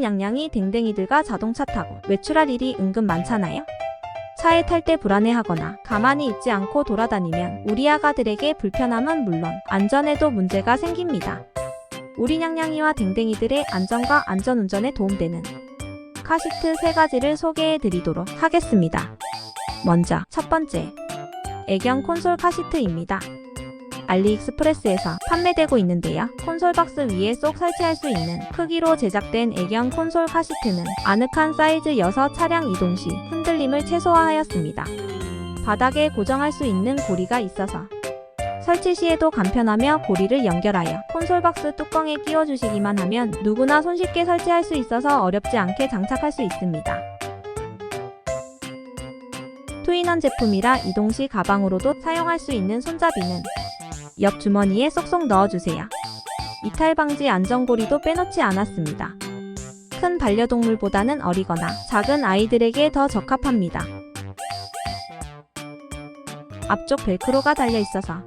냥냥이 댕댕이들과 자동차 타고 외출할 일이 은근 많잖아요. 차에 탈 때 불안해하거나 가만히 있지 않고 돌아다니면 우리 아가들에게 불편함은 물론 안전에도 문제가 생깁니다. 우리 냥냥이와 댕댕이들의 안전과 안전운전에 도움되는 카시트 세 가지를 소개해 드리도록 하겠습니다. 먼저 첫 번째, 애견 콘솔 카시트입니다. 알리익스프레스에서 판매되고 있는데요. 콘솔 박스 위에 쏙 설치할 수 있는 크기로 제작된 애견 콘솔 카시트는 아늑한 사이즈여서 차량 이동 시 흔들림을 최소화하였습니다. 바닥에 고정할 수 있는 고리가 있어서 설치 시에도 간편하며 고리를 연결하여 콘솔 박스 뚜껑에 끼워주시기만 하면 누구나 손쉽게 설치할 수 있어서 어렵지 않게 장착할 수 있습니다. 투인원 제품이라 이동 시 가방으로도 사용할 수 있는 손잡이는 옆 주머니에 쏙쏙 넣어주세요. 이탈 방지 안전고리도 빼놓지 않았습니다. 큰 반려동물보다는 어리거나 작은 아이들에게 더 적합합니다. 앞쪽 벨크로가 달려 있어서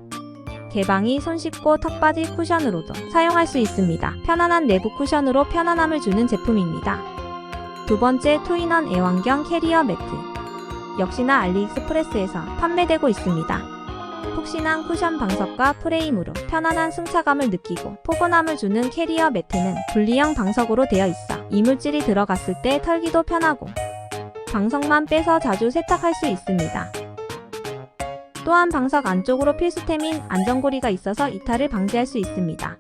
개방이 손쉽고 턱받이 쿠션으로도 사용할 수 있습니다. 편안한 내부 쿠션으로 편안함을 주는 제품입니다. 두 번째 투인원 애완견 캐리어 매트. 역시나 알리익스프레스에서 판매되고 있습니다. 푹신한 쿠션 방석과 프레임으로 편안한 승차감을 느끼고 포근함을 주는 캐리어 매트는 분리형 방석으로 되어 있어 이물질이 들어갔을 때 털기도 편하고 방석만 빼서 자주 세탁할 수 있습니다. 또한 방석 안쪽으로 필수템인 안전고리가 있어서 이탈을 방지할 수 있습니다.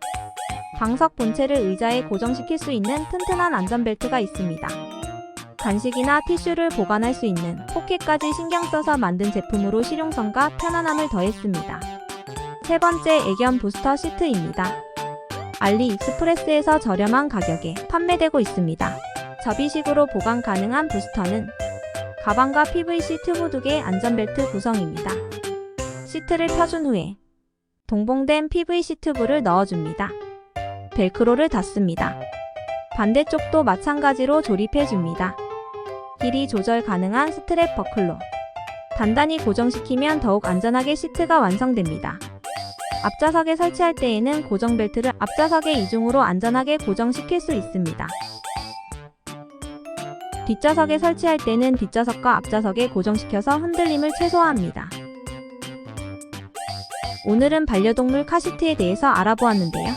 방석 본체를 의자에 고정시킬 수 있는 튼튼한 안전벨트가 있습니다. 간식이나 티슈를 보관할 수 있는 포켓까지 신경 써서 만든 제품으로 실용성과 편안함을 더했습니다. 세 번째 애견 부스터 시트입니다. 알리익스프레스에서 저렴한 가격에 판매되고 있습니다. 접이식으로 보관 가능한 부스터는 가방과 PVC 튜브 두 개의 안전벨트 구성입니다. 시트를 펴준 후에 동봉된 PVC 튜브를 넣어줍니다. 벨크로를 닫습니다. 반대쪽도 마찬가지로 조립해줍니다. 길이 조절 가능한 스트랩 버클로 단단히 고정시키면 더욱 안전하게 시트가 완성됩니다. 앞좌석에 설치할 때에는 고정 벨트를 앞좌석에 이중으로 안전하게 고정시킬 수 있습니다. 뒷좌석에 설치할 때는 뒷좌석과 앞좌석에 고정시켜서 흔들림을 최소화합니다. 오늘은 반려동물 카시트에 대해서 알아보았는데요.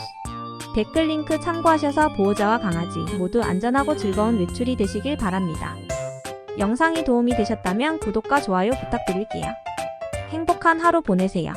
댓글 링크 참고하셔서 보호자와 강아지 모두 안전하고 즐거운 외출이 되시길 바랍니다. 영상이 도움이 되셨다면 구독과 좋아요 부탁드릴게요. 행복한 하루 보내세요.